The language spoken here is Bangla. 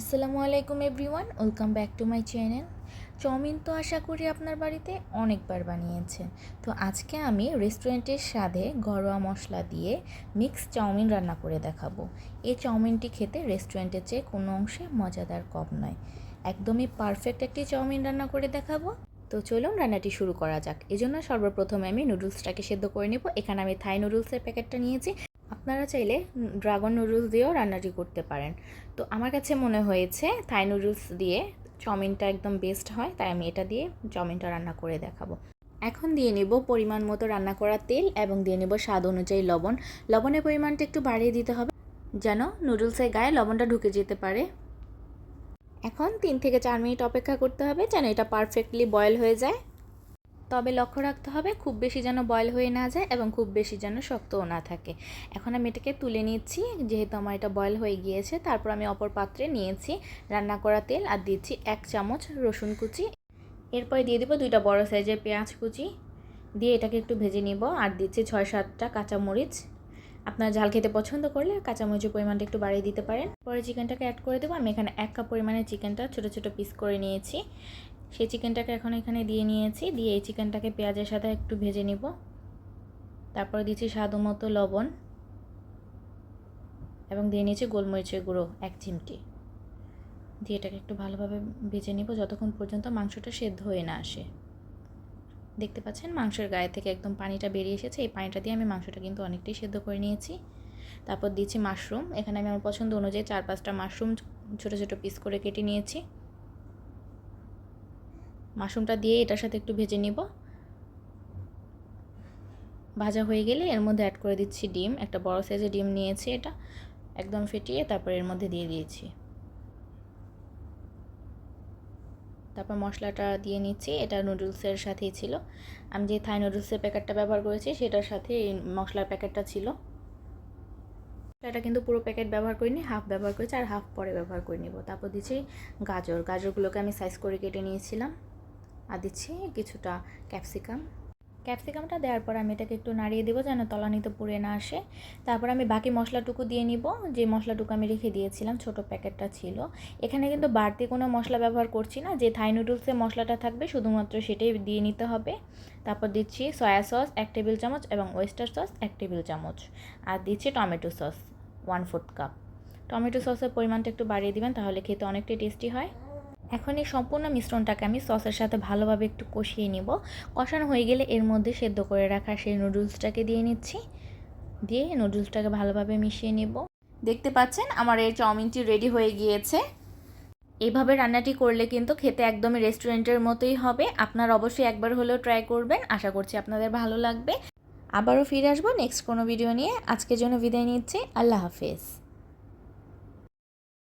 আসসালামু আলাইকুম everyone, welcome back to my channel. Chow mein তো আশা করি আপনার বাড়িতে অনেকবার বানিয়েছেন তো আজকে আমি রেস্টুরেন্টের স্বাদে ঘরোয়া মশলা দিয়ে মিক্স চাউমিন রান্না করে দেখাবো। এই চাউমিনটি খেতে রেস্টুরেন্টের চেয়ে কোনো অংশে মজাদার কম নয়। একদমই পারফেক্ট একটি চাউমিন রান্না করে দেখাবো। তো চলুন রান্নাটি শুরু করা যাক। এজন্য সর্বপ্রথমে আমি নুডলসটাকে সেদ্ধ করে নেব। এখানে আমি থাই নুডলসের প্যাকেটটা নিয়েছি। আপনারা চাইলে ড্রাগন নুডলস দিয়েও রান্নাটি করতে পারেন। তো আমার কাছে মনে হয়েছে থাই নুডলস দিয়ে চাউমিনটা একদম বেস্ট হয়, তাই আমি এটা দিয়ে চাউমিনটা রান্না করে দেখাবো। এখন দিয়ে নেব পরিমাণ মতো রান্না করা তেল এবং দিয়ে নেব স্বাদ অনুযায়ী লবণ। লবণের পরিমাণটা একটু বাড়িয়ে দিতে হবে, যেন নুডলসের গায়ে লবণটা ঢুকে যেতে পারে। এখন তিন থেকে চার মিনিট অপেক্ষা করতে হবে, যেন এটা পারফেক্টলি বয়েল হয়ে যায়। তবে লক্ষ্য রাখতে হবে খুব বেশি যেন বয়ল হয়ে না যায় এবং খুব বেশি যেন শক্তও না থাকে। এখন আমি এটাকে তুলে নিচ্ছি, যেহেতু আমার এটা বয়ল হয়ে গিয়েছে, তারপর আমি অপর পাত্রে নিয়েছি রান্না করা তেল আর দিচ্ছি এক চামচ রসুন কুচি। এরপরে দিয়ে দেবো দুইটা বড় সাইজের পেঁয়াজ কুচি। দিয়ে এটাকে একটু ভেজে নিব আর দিচ্ছি ছয় সাতটা কাঁচামরিচ। আপনার ঝাল খেতে পছন্দ করলে কাঁচামরিচের পরিমাণটা একটু বাড়িয়ে দিতে পারেন। পরে চিকেনটাকে অ্যাড করে দেবো। আমি এখানে এক কাপ পরিমাণে চিকেনটা ছোটো ছোটো পিস করে নিয়েছি। সেই চিকেনটাকে এখন এখানে দিয়ে নিয়েছি। দিয়ে এই চিকেনটাকে পেঁয়াজের সাথে একটু ভেজে নিব। তারপরে দিচ্ছি স্বাদ মতো লবণ এবং দিয়ে নিয়েছি গোলমরিচের গুঁড়ো, এক চিমটি। দিয়ে এটাকে একটু ভালোভাবে ভেজে নিব যতক্ষণ পর্যন্ত মাংসটা সেদ্ধ হয়ে না আসে। দেখতে পাচ্ছেন মাংসের গায়ে থেকে একদম পানিটা বেরিয়ে এসেছে। এই পানিটা দিয়ে আমি মাংসটা কিন্তু অনেকটাই সেদ্ধ করে নিয়েছি। তারপর দিচ্ছি মাশরুম। এখানে আমি আমার পছন্দ অনুযায়ী চার পাঁচটা মাশরুম ছোটো ছোটো পিস করে কেটে নিয়েছি। মাশরুমটা দিয়ে এটার সাথে একটু ভেজে নিব। ভাজা হয়ে গেলে এর মধ্যে অ্যাড করে দিচ্ছি ডিম। একটা বড় সাইজের ডিম নিয়েছি এটা। একদম ফেটিয়ে তারপর এর মধ্যে দিয়ে দিয়েছি। তারপর মশলাটা দিয়ে নিচ্ছি। এটা নুডলসের সাথেই ছিল। আমি যে থাই নুডলসের প্যাকেটটা ব্যবহার করেছি, সেটার সাথে এই মশলার প্যাকেটটা ছিল। এটা কিন্তু পুরো প্যাকেট ব্যবহার করিনি হাফ ব্যবহার করেছি আর হাফ পরে ব্যবহার করে নেব। তারপর দিচ্ছি গাজর। গাজরগুলোকে আমি সাইজ করে কেটে নিয়েছিলাম। আর দিচ্ছি কিছুটা ক্যাপসিকাম। ক্যাপসিকামটা দেওয়ার পর আমি এটাকে একটু নাড়িয়ে দেবো যেন তলানিতে পুড়ে না আসে। তারপর আমি বাকি মশলাটুকু দিয়ে নিব, যে মশলাটুকু আমি রেখে দিয়েছিলাম, ছোট প্যাকেটটা ছিল। এখানে কিন্তু বাড়তি কোনো মশলা ব্যবহার করছি না, যে থাই নুডলসে মশলাটা থাকবে শুধুমাত্র সেটাই দিয়ে নিতে হবে। তারপর দিচ্ছি সয়া সস এক টেবিল চামচ এবং ওয়েস্টার সস এক টেবিল চামচ। আর দিচ্ছি tomato sauce one fourth cup tomato সসের পরিমাণটা একটু বাড়িয়ে দিবেন, তাহলে খেতে অনেকটাই টেস্টি হয়। এখন এই সম্পূর্ণ মিশ্রণটাকে আমি সসের সাথে ভালোভাবে একটু কষিয়ে নিব। কষানো হয়ে গেলে এর মধ্যে সেদ্ধ করে রাখা সেই নুডলসটাকে দিয়ে নিচ্ছি। দিয়ে নুডলসটাকে ভালোভাবে মিশিয়ে নেব। দেখতে পাচ্ছেন আমার এই চাউমিনটি রেডি হয়ে গিয়েছে। এইভাবে রান্নাটি করলে কিন্তু খেতে একদমই রেস্টুরেন্টের মতোই হবে। আপনার অবশ্যই একবার হলেও ট্রাই করবেন। আশা করছি আপনাদের ভালো লাগবে। আবারও ফিরে আসব নেক্সট কোনো ভিডিও নিয়ে। আজকের জন্য বিদায় নিচ্ছি। আল্লাহ হাফেজ।